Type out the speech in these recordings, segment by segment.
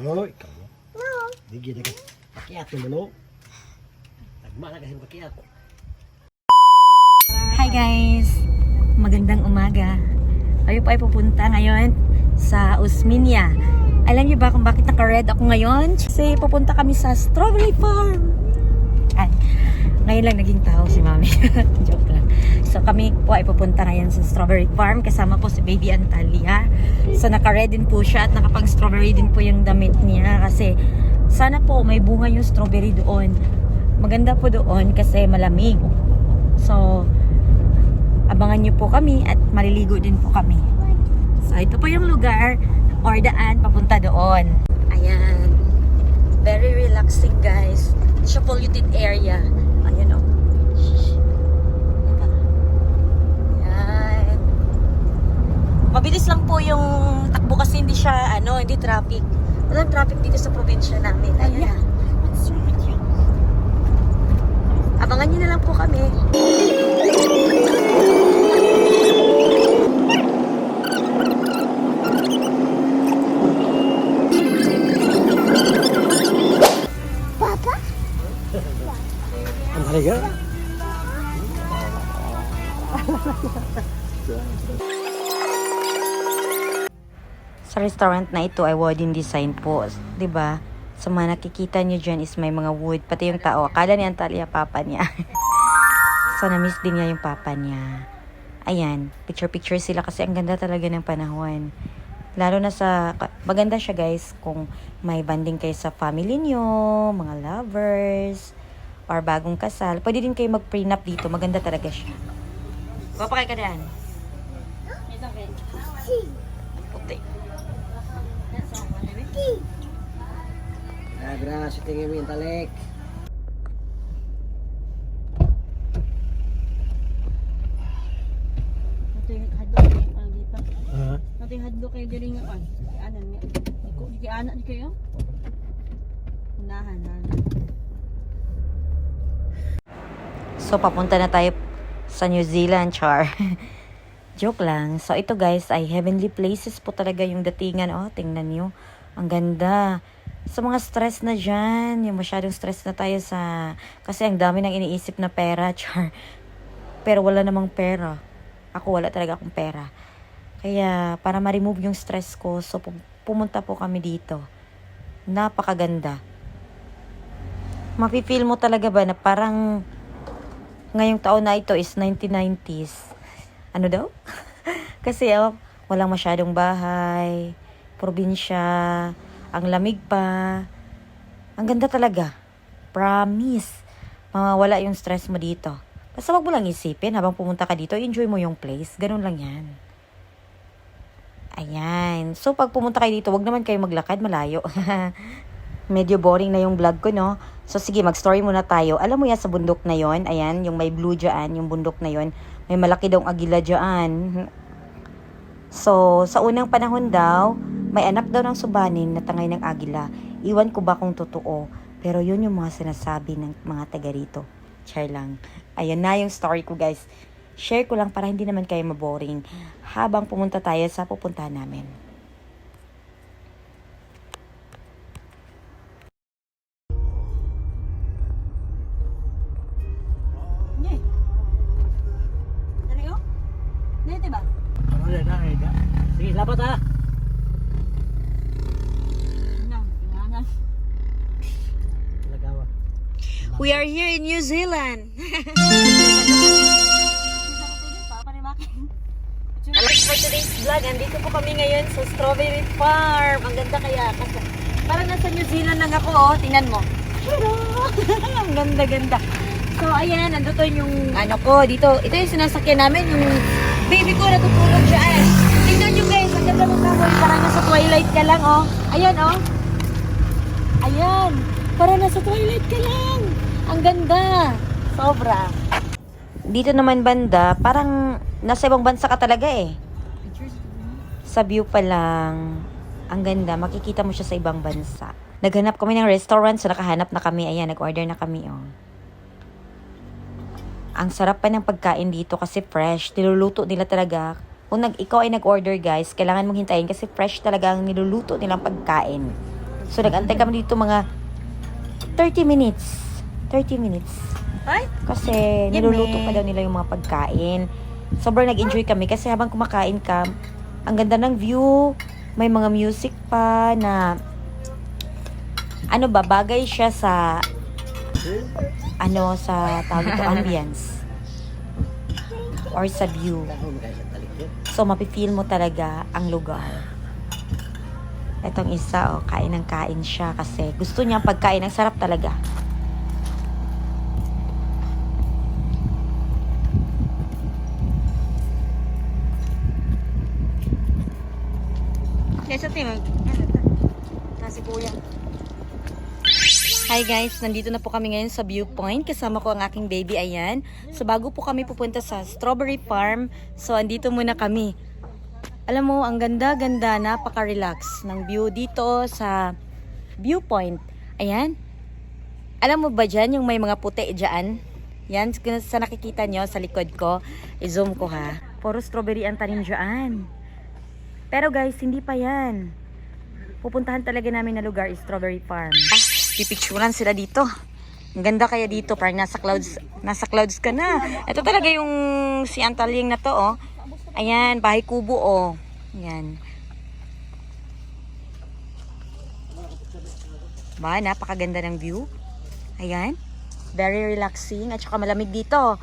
No, ikaw no. No. Di na ka. Pakiat mo no. Tagma na kasi pakiat. Hi guys! Magandang umaga. Tayo pa ay pupunta ngayon sa Usminia. Alam niyo ba kung bakit naka-red ako ngayon? Kasi pupunta kami sa strawberry farm. Ay, ngayon lang naging tao si mami. Joke. So kami po ay pupunta ngayon sa strawberry farm. Kasama po si baby Antalya. So naka-red din po siya at nakapang strawberry din po yung damit niya. Kasi sana po may bunga yung strawberry doon. Maganda po doon kasi malamig. So, abangan nyo po kami at maliligo din po kami. So, ito po yung lugar or daan papunta doon. Ayan. Very relaxing guys. Siya polluted area. Ayan o. Diba? Ayan. Mabilis lang po yung takbo kasi hindi siya, ano, hindi traffic. Walang traffic dito sa probinsya namin. Ayan na. Abangan nyo na lang po kami. Ang haliga. Restaurant na ito ay wooden design po. ba? Sa mga nakikita nyo dyan is may mga wood. Pati yung tao. Akala ni Antalya papa niya. so, na-miss din niya yung papa niya. Ayan. Picture-picture sila kasi ang ganda talaga ng panahon. Lalo na sa... Maganda siya guys kung may banding kayo sa family nyo, mga lovers, or bagong kasal. Pwede din kayo mag-prenup dito. Maganda talaga siya. Papakay ka dyan. Puti. Agra, sa tingin mo yung talik. Yung hadlok kayo dito. Ha? Yung hadlok kayo diri nga on. Ano niya? Iko di anak di kayo. Unahan na. So, papunta na tayo sa New Zealand, char. Joke lang. So, ito guys ay heavenly places po talaga yung datingan. Oh, tingnan nyo. Ang ganda. Sa mga stress na dyan, yung masyadong stress na tayo sa... Kasi ang dami nang iniisip na pera, char. Pero wala namang pera. Ako wala talaga akong pera. Kaya, para ma-remove yung stress ko, so pu- pumunta po kami dito. Napakaganda. Mapipil mo talaga ba na parang ngayong taon na ito is 1990s. Ano daw? Kasi oh, walang masyadong bahay, probinsya, ang lamig pa. Ang ganda talaga. Promise. Mawawala yung stress mo dito. Basta wag mo lang isipin habang pumunta ka dito, enjoy mo yung place. Ganun lang yan. Ayan. So, pag pumunta kayo dito, wag naman kayo maglakad, malayo. Medyo boring na yung vlog ko, no? So, sige, mag-story muna tayo. Alam mo yan sa bundok na yon ayan, yung may blue dyan, yung bundok na yon may malaki daw agila dyan. So, sa unang panahon daw, may anak daw ng subanin na tangay ng agila. Iwan ko ba kung totoo, pero yun yung mga sinasabi ng mga taga rito. Char lang. Ayan na yung story ko, guys. Share ko lang para hindi naman kayo maboring habang pumunta tayo sa pupuntahan namin. New Zealand. Alas for today's vlog, andito po kami ngayon sa Strawberry Farm. Ang ganda kaya. Kasi parang nasa New Zealand lang ako, oh. Tingnan mo. Ang ganda-ganda. So, ayan, nandito yung ano ko dito. Ito yung sinasakyan namin, yung baby ko natutulog siya. Ayan. Tingnan nyo guys, ang ganda ng kahoy. Parang nasa twilight ka lang, oh. Ayan, oh. Ayan. Parang nasa twilight ka lang. Ang ganda. Sobra. Dito naman banda, parang nasa ibang bansa ka talaga eh. Sa view pa lang, ang ganda, makikita mo siya sa ibang bansa. Naghanap kami ng restaurant, so nakahanap na kami. Ayan, nag-order na kami, oh. Ang sarap pa ng pagkain dito kasi fresh. Niluluto nila talaga. Kung nag, ikaw ay nag-order, guys, kailangan mong hintayin kasi fresh talaga ang niluluto nilang pagkain. So, nag-antay kami dito mga 30 minutes. 30 minutes. Ay? Kasi Yan, niluluto pa daw nila yung mga pagkain. Sobrang nag-enjoy kami kasi habang kumakain ka, ang ganda ng view, may mga music pa na ano ba, bagay siya sa ano sa tawag ito, ambience or sa view. So, mapifeel mo talaga ang lugar. Etong isa, oh, kain ng kain siya kasi gusto niya pagkain. Ang sarap talaga. Kesa tim. Nasi kuya. Hi guys, nandito na po kami ngayon sa viewpoint. Kasama ko ang aking baby, ayan. So bago po kami pupunta sa Strawberry Farm, so andito muna kami. Alam mo, ang ganda-ganda, napaka-relax ng view dito sa viewpoint. Ayan. Alam mo ba dyan, yung may mga puti dyan? Yan, sa nakikita nyo sa likod ko, i-zoom ko ha. Puro strawberry ang tanim dyan. Pero guys, hindi pa yan. Pupuntahan talaga namin na lugar is Strawberry Farm. Ah, pipicturan sila dito. Ang ganda kaya dito, parang nasa clouds, nasa clouds ka na. Ito talaga yung si Antaling na to, oh. Ayan, bahay kubo, oh. Ayan. Ba, napakaganda ng view. Ayan. Very relaxing at saka malamig dito.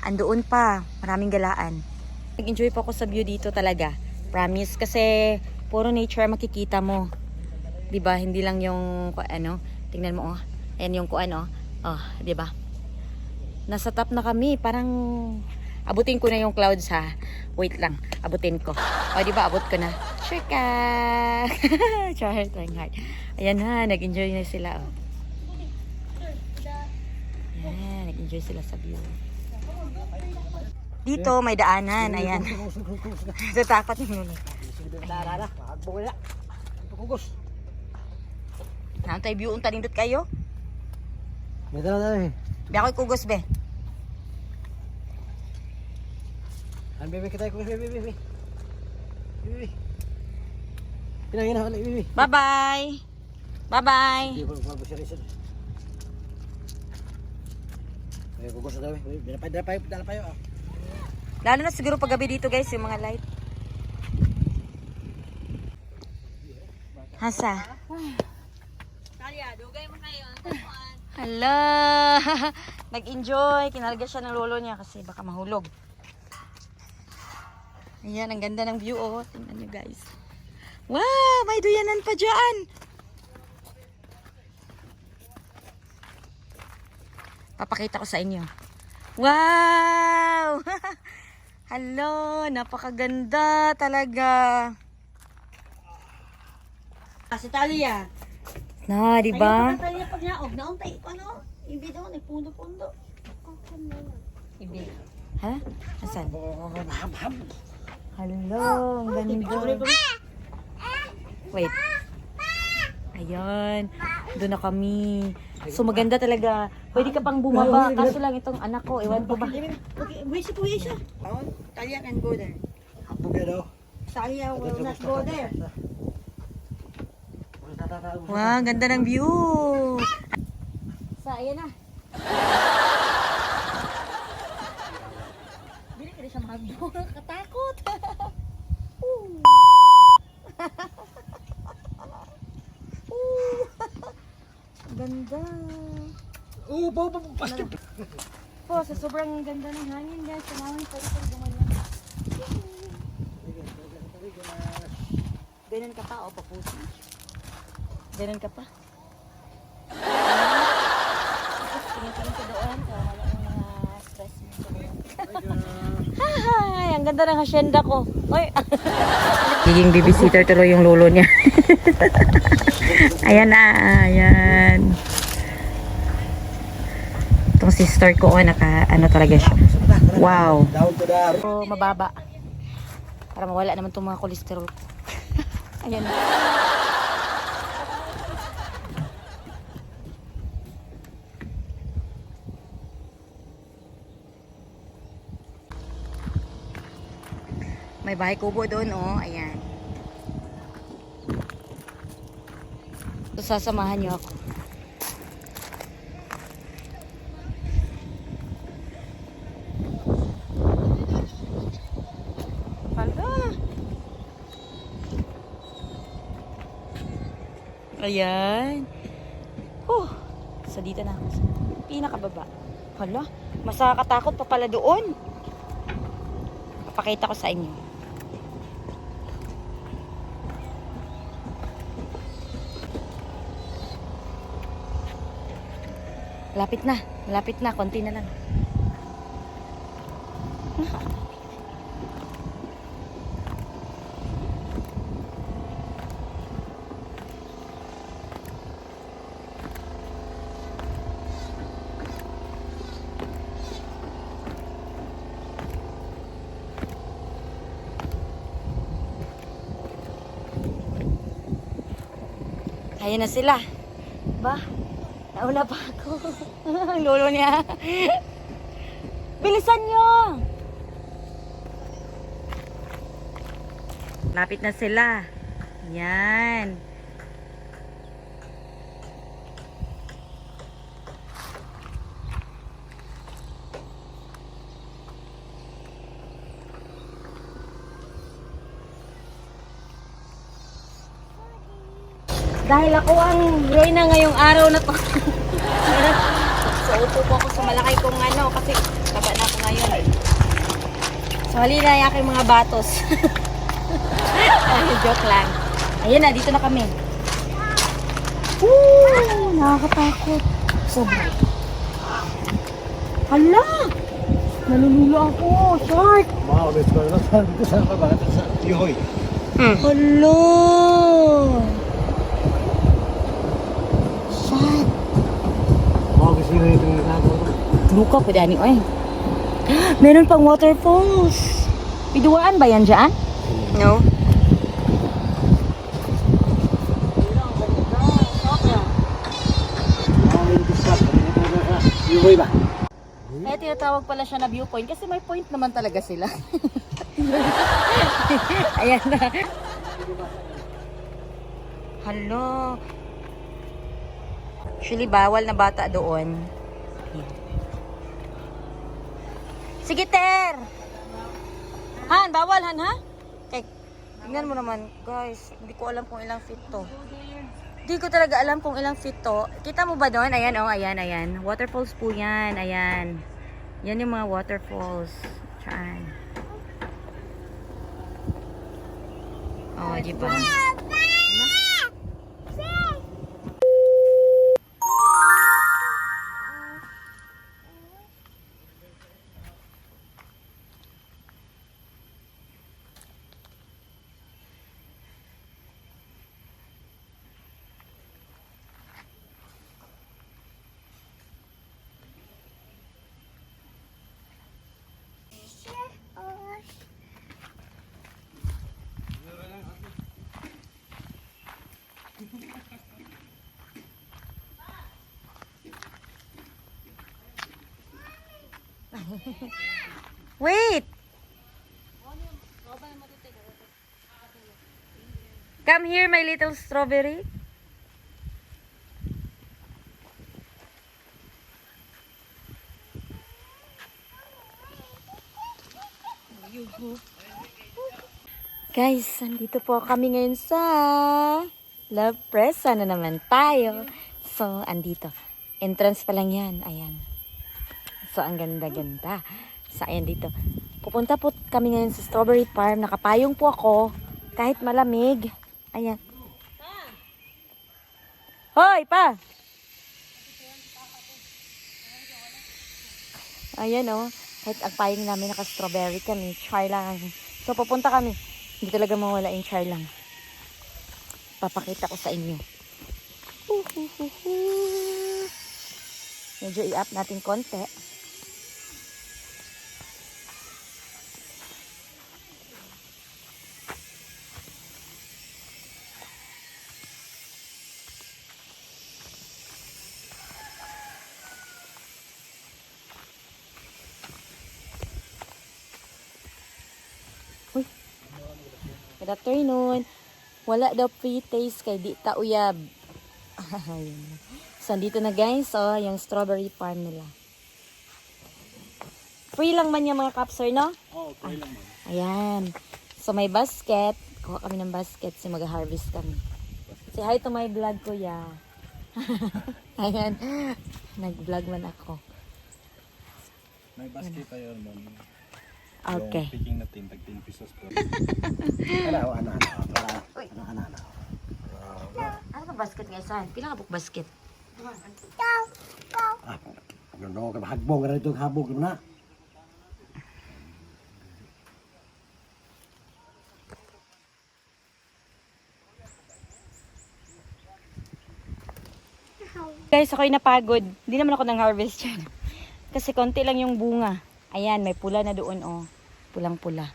Andoon pa, maraming galaan. Nag-enjoy pa ako sa view dito talaga. Promise kasi puro nature makikita mo. 'Di ba? Hindi lang yung ano, tingnan mo oh. Ayan yung kuan oh. Oh, 'di ba? Nasa top na kami, parang abutin ko na yung clouds ha. Wait lang, abutin ko. O, di ba, abot ko na. Chika! Char, trying hard. Ayan na, nag-enjoy na sila. Oh. Ayan, nag-enjoy sila sa view. Dito, may daanan. Ayan. Natakot yung na. Pagkugos. Nantay view unta nindot kayo. May dala na eh. Di ako'y kugos be. Ano bebe kita kugos bebe bebe. Bebe. Pinangin na bebe. Magbago siya rin. Ay, kugos na daw eh. Dala pa, dala pa, dala pa yun. ah. Lalo na siguro paggabi dito guys, yung mga light. Hasa? Hala! Nag-enjoy. Kinalga siya ng lolo niya kasi baka mahulog. Ayan, ang ganda ng view oh. Tingnan niyo guys. Wow! May duyanan pa dyan! Papakita ko sa inyo. Wow! Hello! Napakaganda talaga. Kasi Talia. Na, di ba? Talia pag naog, nauntay pa no. Ibi daw, nagpundo-pundo. Ibi. Ha? Asan? Hello, ang ganda. Wait. Ayan. Doon na kami. So maganda talaga. Pwede ka pang bumaba. Kaso lang itong anak ko, ewan ko ba. Okay, wait si Kuya siya. Oh, Talia can go there. Daw. Talia will not go there. Wow, ang ganda ng view. Sa, ayan na. Dili ka na siya mahagbo. Katakot. Ganda. Pa, pa, pa. Po, sa sobrang ganda ng hangin guys. Kailangan pwede kang gumayon. Ganun ka pa o papusi? Ganun ka pa? Tingin-tingin ka doon. Kaya wala yung mga stress mo sa doon. Hi! Ang ganda ng hasyenda ko. Oy! Giging babysitter tuloy yung lolo niya. ayan na, ayan. Itong sister ko, oh, naka, ano talaga siya. Wow. So, mababa. Para mawala naman itong mga kolesterol ko. Ayan. May bahay kubo doon, oh. Ayan. So, sasamahan niyo ako. Ayan. Oh, so dito na ako sa pinakababa. Hala, mas nakakatakot pa pala doon. Papakita ko sa inyo. Lapit na, lapit na, konti na lang. Ayan na sila. Ba, nauna pa ako. Ang lolo niya. Bilisan nyo! Lapit na sila. Yan. Dahil ako ang Reyna ngayong araw na to. so, upo po ako sa malaki kong ano kasi taba na ako ngayon eh. So, halina yung aking mga batos. Ay, joke lang. Ayun na, dito na kami. Woo! Nakakatakot. Sobra. Hala! Nalululo ako. Shark! Mga ulit ko na dito sa kabata sa Yohoy. Hala! Shark! Mga gusto nyo yung nagagawa. Luka pa dani oy. Meron pang waterfalls. Piduaan ba yan dyan? No. Yohoy ba? Kaya tinatawag pala siya na viewpoint kasi may point naman talaga sila. Ayan na. Hello. Actually, bawal na bata doon. Sige, Ter! Han, bawal, Han, ha? Kay, tingnan mo naman, guys. Hindi ko alam kung ilang feet to. Hindi ko talaga alam kung ilang feet to. Kita mo ba doon? Ayan, oh, ayan, ayan. Waterfalls po yan, ayan. Yan yung mga waterfalls. Saan? Oh, di ba? Wait! Come here, my little strawberry. Guys, andito po kami ngayon sa Love Presa na naman tayo. So, andito. Entrance pa lang yan. Ayan. So, ang ganda-ganda. So, ayan dito. Pupunta po kami ngayon sa Strawberry Farm. Nakapayong po ako. Kahit malamig. Ayan. Hoy, pa! Ayan, oh. Kahit ang payong namin naka-strawberry kami. Char lang. So, pupunta kami. Hindi talaga mawala yung char lang. Papakita ko sa inyo. Medyo i-up natin konti. Good afternoon. Wala daw pre-taste kay di ta uyab. So, dito na guys, oh, yung strawberry farm nila. Free lang man yung mga capsir, no? Oo, okay lang man. Ayan. So, may basket. Kuha kami ng basket. So, mag-harvest kami. Say hi to my vlog, kuya. Ayan. Nag-vlog man ako. May basket tayo man. Okay. Yung picking natin, tag 10 pesos per. Ano, ano, ano. Para, ano, ano, ano. Ano ka basket nga saan? Pila ka buk basket? Ah, ano, hagbong na ito, habog na. Guys, ako'y napagod. Hindi naman ako nang harvest yan. Kasi konti lang yung bunga. Ayan, may pula na doon, oh. Pulang-pula.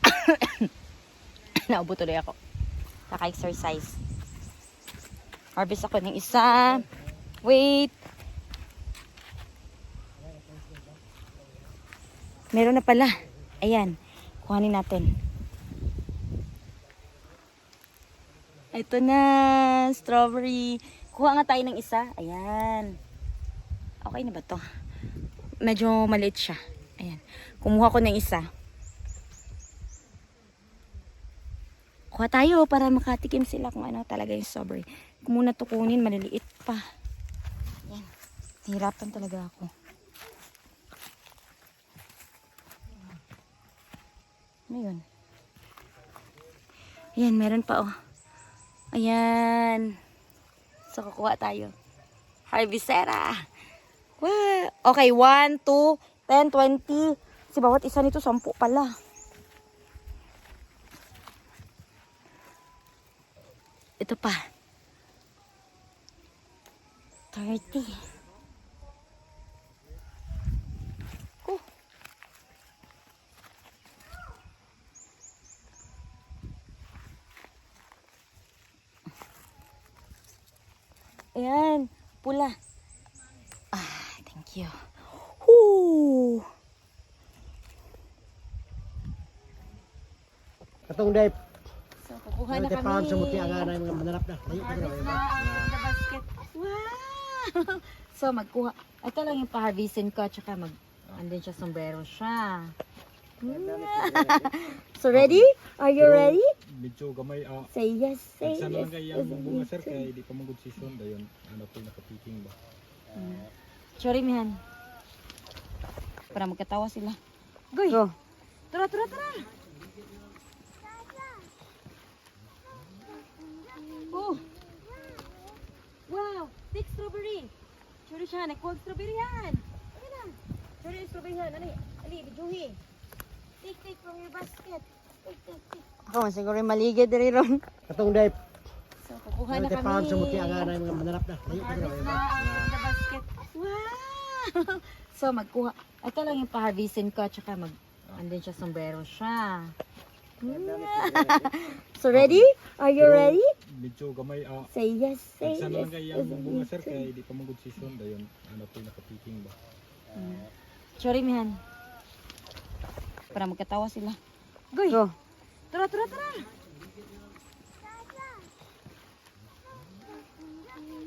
Naubo tuloy ako. Kaka-exercise. Harvest ako ng isa. Wait. Meron na pala. Ayan. Kuhanin natin. Ito na. Strawberry. Kuha nga tayo ng isa. Ayan. Okay na ba to? Medyo maliit siya. Ayan. Kumuha ko ng isa. Kuha tayo para makatikim sila kung ano talaga yung. Kung muna to kunin, maliliit pa. Ayan. Hirapan talaga ako. Ano? Ayan, meron pa oh. Ayan. So, kukuha tayo. Harvestera. Wow. Okay, 1, 2, 10, 20. Kasi bawat isa nito, 10 pala. Ito pa. 30. Oh. Ayan, pula. You. Woo! Katong day, So, kukuha na tayo kami. sa muti ang na yung mananap na. Ka Harvest na. the basket. Wow! so, magkuha. Ito lang yung pa-harvestin ko. Tsaka mag, andun siya, sombrero siya. so, ready? Are you ready? Medyo gamay. Ah, Say yes, say Sa yes. lang kaya ang bunga sir, kaya di pa magod season. Dayon, ano po naka-picking ba? Sorry, mihan. Para magkatawa sila. Goy! Go. Tara, tara, tara! Oh! Wow! Big strawberry! Sorry siya, nagkuhag strawberry yan! Ano na? Sorry, strawberry yan. Ano Ali, bijuhi. Take, take from your basket. Take, take, take. Ako, siguro maligid rin ron. Katong day, So, kukuha na kami. sa muti ang yung mananap na. Harvest na. ang basket. Wow! so, magkuha. Ito lang yung pa-harvestin ko. Tsaka mag, andun siya, sombrero siya. so, ready? Are you ready? Medyo gamay. Ah, Say yes, say Sa yes. lang kaya ang bunga sir, kaya di pa magod season. Dayon, ano po naka-picking ba? Sorry, mihan. Para magkatawa sila. Goy! Go. Tara, tara, tara!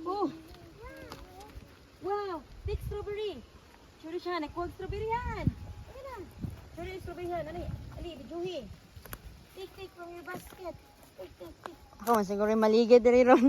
Oh! Wow! Big strawberry! Sorry siya, nagkuhag strawberry yan! Ano na? Sorry, strawberry yan. Ano Ali, bijuhi. Take, take from your basket. Take, take, take. Ako, siguro maligid rin ron.